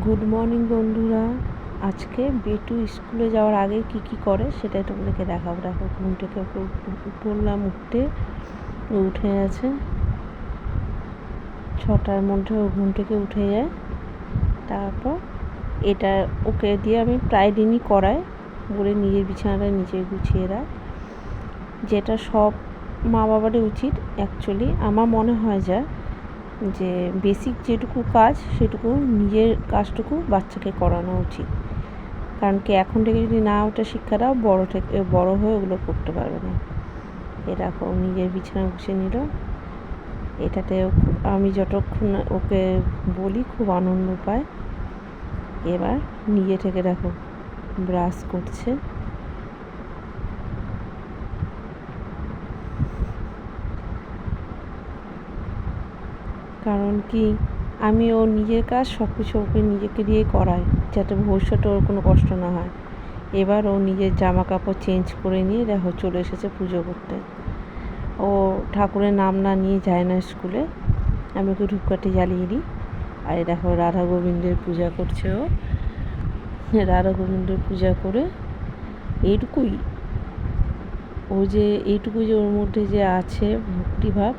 Good morning বন্ধুরা। আজকে বেটু স্কুলে যাওয়ার আগে কি কি করে সেটাই তোমাদেরকে দেখাবো। দেখো, ঘুম থেকে ওকে উঠতে উঠে গেছে। ছটার মধ্যে ও ঘুম থেকে উঠে যায়। তারপর এটা ওকে দিয়ে আমি প্রায় দিনই করাই। বলে নিজের বিছানাটা নিজে গুছিয়ে রাখ যেটা সব মা বাবারই উচিত অ্যাকচুয়ালি আমার মনে হয় যা যে বেসিক যেটুকু কাজ, সেটুকু নিজের কাজটুকু বাচ্চাকে করানো উচিত। কারণ কি এখন থেকে যদি না ওটা শিক্ষা দাও বড়ো থেকে বড় হয়ে ওগুলো করতে পারবে না। এরকম নিজের বিছানা গুছিয়ে নিল। এটাতে আমি যতক্ষণ ওকে বলি, খুব আনন্দ পায়। এবার নিজে থেকে দেখো ব্রাশ করছে। কারণ কি? আমি ওর নিজের কাজ সব কিছু ওকে নিজেকে দিয়েই করাই, যাতে ভবিষ্যতে ওর কোনো কষ্ট না হয়। এবার ও নিজের জামা কাপড় চেঞ্জ করে নিয়ে দেখো চলে এসেছে পুজো করতে। ও ঠাকুরের নাম না নিয়ে যায় না স্কুলে। আমি ওকে ধূপকাঠি জ্বালিয়ে দিই। আর দেখো রাধা গোবিন্দের পূজা করছে ও। রাধা গোবিন্দের পূজা করে এইটুকুই। ও যে এইটুকু যে ওর মধ্যে যে আছে ভক্তিভাব,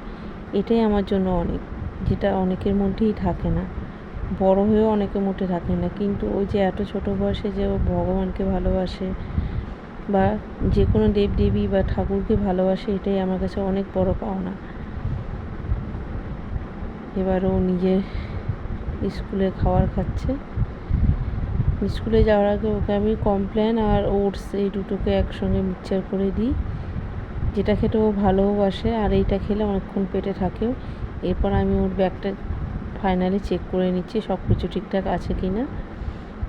এটাই আমার জন্য অনেক। যেটা অনেকের মধ্যেই থাকে না। বড় হয়েও অনেকের মধ্যে থাকে না। কিন্তু ওই যে এত ছোট বয়সে যে ও ভগবানকে ভালোবাসে বা যে কোনো দেবদেবী বা ঠাকুরকে ভালোবাসে, এটাই আমার কাছে অনেক বড় পাওনা। এবার ও নিজের স্কুলে খাবার খাচ্ছে। স্কুলে যাওয়ার আগে ওকে আমি কমপ্লেন আর ওটস এই দুটোকে একসঙ্গে মিক্সচার করে দিই। যেটা খেতে ও ভালোবাসে আর এইটা খেলে অনেকক্ষণ পেটে থাকেও। এরপর আমি ওর ব্যাগটা ফাইনালি চেক করে নিচ্ছি সব কিছু ঠিকঠাক আছে কি না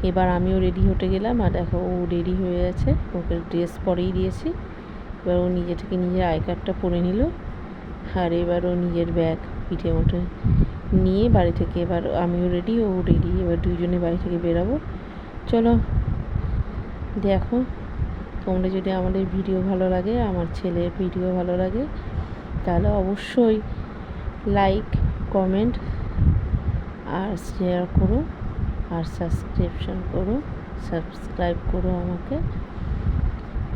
এবার আমিও রেডি হতে গেলাম, আর দেখো ও রেডি হয়ে গেছে, ওকে ড্রেস পরেই দিয়েছি। এবার ও নিজে থেকে নিজের আই কার্ডটা পরে নিল, আর এবার ও নিজের ব্যাগ পিঠে মুঠে নিয়ে বাড়ি থেকে এবার আমিও রেডি ও রেডি এবার দুইজনে বাড়ি থেকে বেরাবো। চলো, দেখো, তোমরা যদি আমাদের ভিডিও ভালো লাগে, আমার ছেলের ভিডিও ভালো লাগে, তাহলে অবশ্যই লাইক, কমেন্ট আর শেয়ার করো আর সাবস্ক্রিপশন করো। সাবস্ক্রাইব করো আমাকে।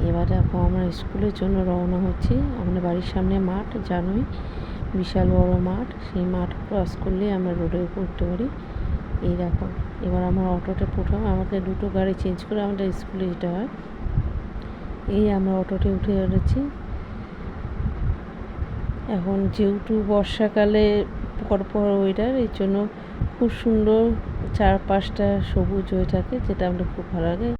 এবার দেখো আমরা স্কুলের জন্য রওনা হচ্ছি। আমাদের বাড়ির সামনে মাঠ, জানোই বিশাল বড় মাঠ। সেই মাঠ ক্রস করলে আমরা রোডে উঠতে পারি। এই দেখো, এবার আমার অটোতে প্রথম আমাকে দুটো গাড়ি চেঞ্জ করে আমাদের স্কুলে যেতে হয়। এই আমরা অটোতে উঠে যাচ্ছি এখন যেহেতু বর্ষাকালে পরপর ওয়েদার এর জন্য খুব সুন্দর চারপাশটা সবুজ হয়ে থাকে, যেটা আমাদের খুব ভালো লাগে।